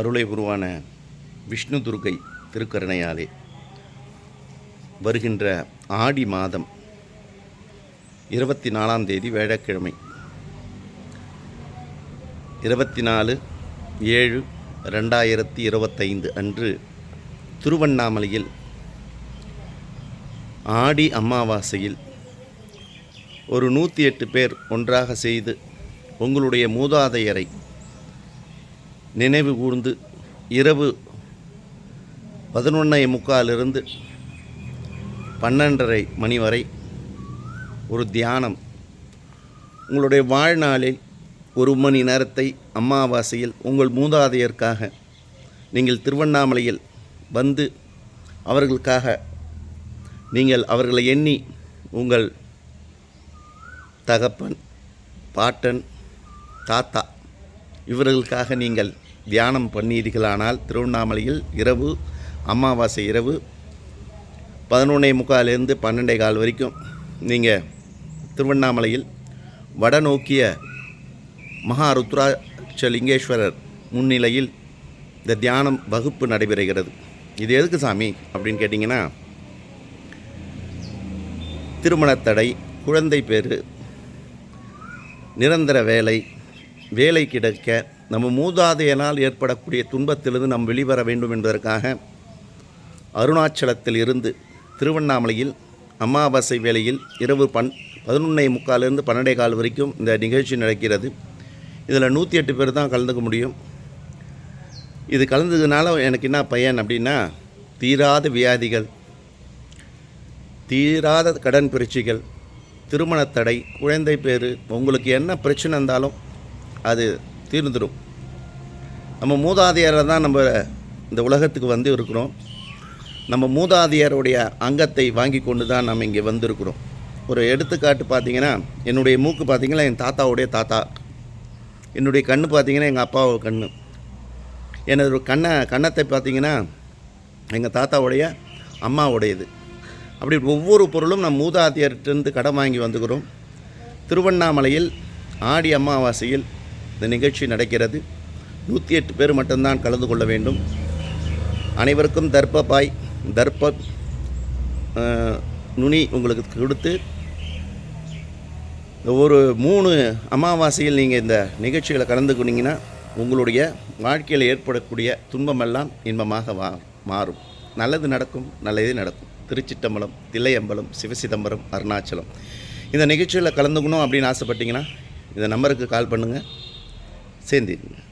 அருளை உருவான விஷ்ணு துர்கை திருக்கருணையாலே. வருகின்ற ஆடி மாதம் இருபத்தி நாலாம் தேதி வேழக்கிழமை இருபத்தி நாலு ஏழு ரெண்டாயிரத்தி இருபத்தைந்து அன்று திருவண்ணாமலையில் ஆடி அமாவாசையில் ஒரு நூற்றி எட்டு பேர் ஒன்றாக செய்து உங்களுடைய மூதாதையரை நினைவு கூர்ந்து இரவு பதினொன்னே முக்காலிருந்து பன்னெண்டரை மணி வரை ஒரு தியானம். உங்களுடைய வாழ்நாளில் ஒரு மணி நேரத்தை அமாவாசையில் உங்கள் மூதாதையருக்காக நீங்கள் திருவண்ணாமலையில் வந்து அவர்களுக்காக நீங்கள் அவர்களை எண்ணி உங்கள் தகப்பன் பாட்டன் தாத்தா இவர்களுக்காக நீங்கள் தியானம் பண்ணீர்களானால் திருவண்ணாமலையில் இரவு அமாவாசை இரவு பதினொன்னே முக்காலேருந்து பன்னெண்டே கால் வரைக்கும் நீங்கள் திருவண்ணாமலையில் வடநோக்கிய மகா ருத்ராச்சலிங்கேஸ்வரர் முன்னிலையில் இந்த தியானம் வகுப்பு நடைபெறுகிறது. இது எதுக்கு சாமி? அப்படின்னு கேட்டிங்கன்னா திருமணத்தடை குழந்தை பேர் நிரந்தர வேலை வேலை கிடைக்க நம்ம மூதாதையனால் ஏற்படக்கூடிய துன்பத்திலிருந்து நாம் வெளிவர வேண்டும் என்பதற்காக அருணாச்சலத்தில் இருந்து திருவண்ணாமலையில் அமாவாசை வேளையில் இரவு பன் பதினொன்னே முக்காலிருந்து பன்னெண்டே கால் வரைக்கும் இந்த நிகழ்ச்சி நடக்கிறது. இதில் நூற்றி எட்டு பேர் தான் கலந்துக்க முடியும். இது கலந்ததுனால எனக்கு என்ன பையன் அப்படின்னா தீராத வியாதிகள் தீராத கடன் பிரச்சனைகள் திருமணத்தடை குழந்தை பேர் உங்களுக்கு என்ன பிரச்சனை இருந்தாலும் அது தீர்ந்துடும் நம்ம மூதாதையரை தான் நம்ம இந்த உலகத்துக்கு வந்து இருக்கிறோம். நம்ம மூதாதையருடைய அங்கத்தை வாங்கி கொண்டு தான் நம்ம இங்கே வந்திருக்கிறோம். ஒரு எடுத்துக்காட்டு பார்த்தீங்கன்னா என்னுடைய மூக்கு பார்த்திங்கன்னா என் தாத்தாவுடைய தாத்தா. என்னுடைய கண் பார்த்தீங்கன்னா எங்கள் அப்பாவோட கண் எனது கண்ணை கண்ணத்தை பார்த்திங்கன்னா எங்கள் தாத்தாவுடைய அம்மாவுடையது. அப்படி ஒவ்வொரு பொருளும் நம் மூதாதையர்கிட்டருந்து கடன் வாங்கி வந்துக்கிறோம். திருவண்ணாமலையில் ஆடி அமாவாசையில் இந்த நிகழ்ச்சி நடக்கிறது. நூற்றி எட்டு பேர் மட்டும்தான் கலந்து கொள்ள வேண்டும். அனைவருக்கும் தர்ப்ப பாய் தர்ப்ப நுனி உங்களுக்கு கொடுத்து ஒரு மூணு அமாவாசையில் நீங்கள் இந்த நிகழ்ச்சிகளை கலந்துக்கினீங்கன்னா உங்களுடைய வாழ்க்கையில் ஏற்படக்கூடிய துன்பமெல்லாம் இன்பமாக வா மாறும். நல்லது நடக்கும் நல்லதே நடக்கும். திருச்சிட்டம்பலம் தில்லையம்பலம் சிவசிதம்பரம் அருணாச்சலம். இந்த நிகழ்ச்சியில் கலந்துக்கணும் அப்படின்னு ஆசைப்பட்டீங்கன்னா இந்த நம்பருக்கு கால் பண்ணுங்கள் Zehn Dienten.